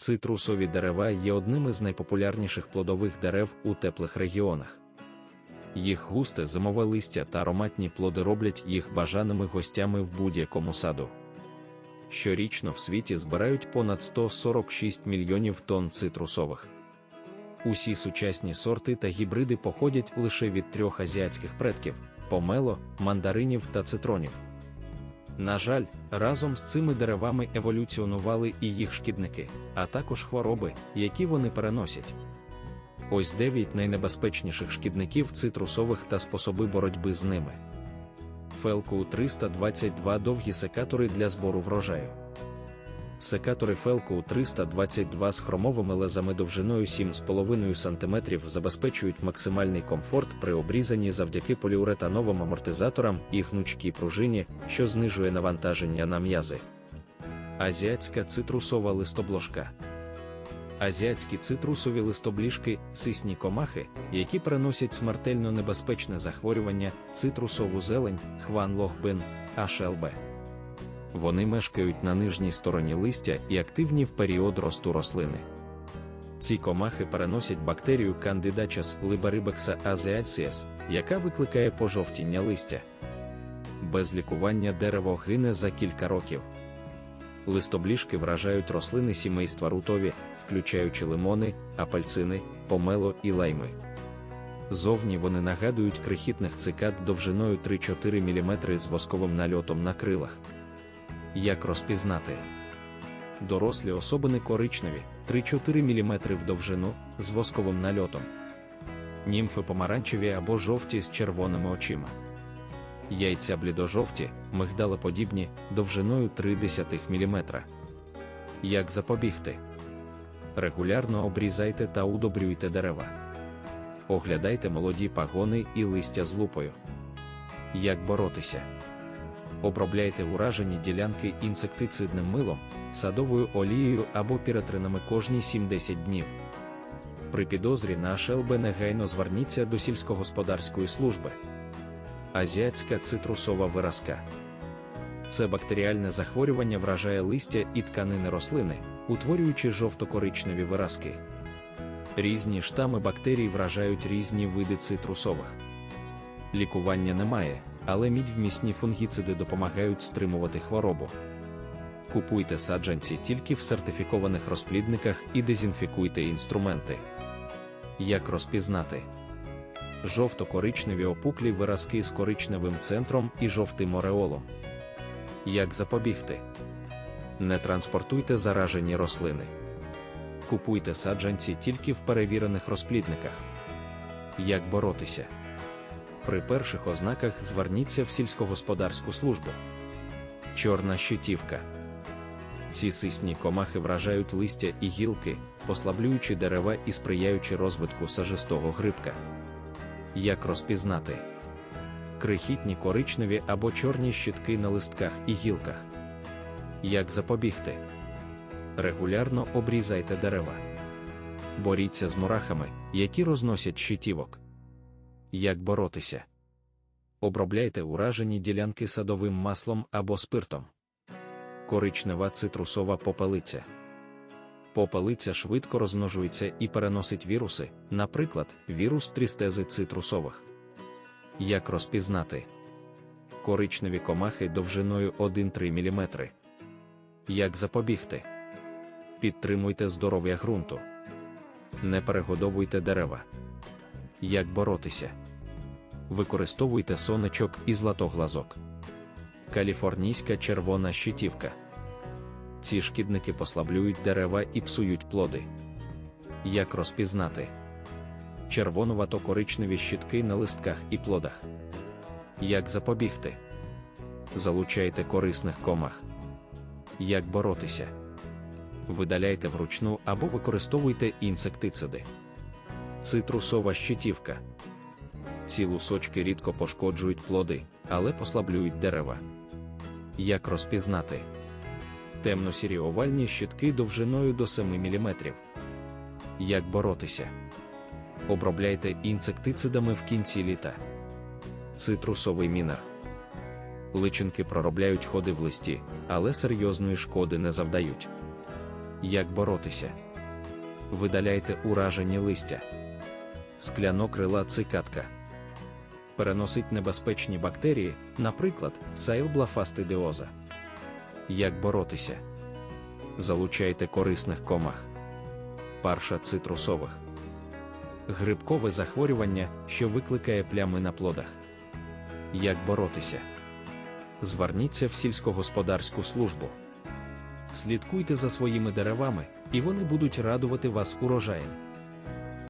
Цитрусові дерева є одним із найпопулярніших плодових дерев у теплих регіонах. Їх густе зимове листя та ароматні плоди роблять їх бажаними гостями в будь-якому саду. Щорічно в світі збирають понад 146 мільйонів тонн цитрусових. Усі сучасні сорти та гібриди походять лише від трьох азіатських предків помело, мандаринів та цитронів. На жаль, разом з цими деревами еволюціонували і їх шкідники, а також хвороби, які вони переносять. Ось 9 найнебезпечніших шкідників цитрусових та способи боротьби з ними. Фелку 322 довгі секатори для збору врожаю. Секатори Фелку 322 з хромовими лезами довжиною 7,5 см забезпечують максимальний комфорт при обрізанні завдяки поліуретановим амортизаторам і гнучкій пружині, що знижує навантаження на м'язи. Азіатська цитрусова листобложка. Азіатські цитрусові листобліжки сисні комахи, які переносять смертельно небезпечне захворювання, цитрусову зелень, хван лохбин, HLB. Вони мешкають на нижній стороні листя і активні в період росту рослини. Ці комахи переносять бактерію Candidachus liberibexa azeaceus, яка викликає пожовтіння листя. Без лікування дерево гине за кілька років. Листобліжки вражають рослини сімейства рутові, включаючи лимони, апельсини, помело і лайми. Зовні вони нагадують крихітних цикад довжиною 3-4 мм з восковим нальотом на крилах. Як розпізнати? Дорослі особини коричневі 3-4 мм в довжину з восковим нальотом. Німфи помаранчеві або жовті з червоними очима. Яйця блідожовті, мигдалоподібні, довжиною 0,3 мм. Як запобігти? Регулярно обрізайте та удобрюйте дерева. Оглядайте молоді пагони і листя з лупою. Як боротися? Обробляйте уражені ділянки інсектицидним милом, садовою олією або піратринами кожні 7-10 днів. При підозрі на HLB негайно зверніться до сільськогосподарської служби. Азіатська цитрусова виразка. Це бактеріальне захворювання вражає листя і тканини рослини, утворюючи жовто-коричневі виразки. Різні штами бактерій вражають різні види цитрусових. Лікування немає, але мідьвмісні фунгіциди допомагають стримувати хворобу. Купуйте саджанці тільки в сертифікованих розплідниках і дезінфікуйте інструменти. Як розпізнати? Жовто-коричневі опуклі виразки з коричневим центром і жовтим ореолом. Як запобігти? Не транспортуйте заражені рослини. Купуйте саджанці тільки в перевірених розплідниках. Як боротися? При перших ознаках зверніться в сільськогосподарську службу. Чорна щитівка. Ці сисні комахи вражають листя і гілки, послаблюючи дерева і сприяючи розвитку сажистого грибка. Як розпізнати? Крихітні коричневі або чорні щитки на листках і гілках. Як запобігти? Регулярно обрізайте дерева. Боріться з мурахами, які розносять щитівок. Як боротися? Обробляйте уражені ділянки садовим маслом або спиртом. Коричнева цитрусова попелиця. Попелиця швидко розмножується і переносить віруси, наприклад, вірус трістези цитрусових. Як розпізнати? Коричневі комахи довжиною 1-3 мм. Як запобігти? Підтримуйте здоров'я ґрунту. Не перегодовуйте дерева. Як боротися? Використовуйте сонечок і златоглазок. Каліфорнійська червона щитівка. Ці шкідники послаблюють дерева і псують плоди. Як розпізнати? Червонувато-коричневі щитки на листках і плодах. Як запобігти? Залучайте корисних комах. Як боротися? Видаляйте вручну або використовуйте інсектициди. Цитрусова щитівка. Ці лусочки рідко пошкоджують плоди, але послаблюють дерева. Як розпізнати? Темно-сірі овальні щитки довжиною до 7 мм. Як боротися? Обробляйте інсектицидами в кінці літа. Цитрусовий мінер. Личинки проробляють ходи в листі, але серйозної шкоди не завдають. Як боротися? Видаляйте уражені листя. Склянокрила цикатка. Переносить небезпечні бактерії, наприклад, саїлблафастидіоза. Як боротися? Залучайте корисних комах. Парша цитрусових. Грибкове захворювання, що викликає плями на плодах. Як боротися? Зверніться в сільськогосподарську службу. Слідкуйте за своїми деревами, і вони будуть радувати вас урожаєм.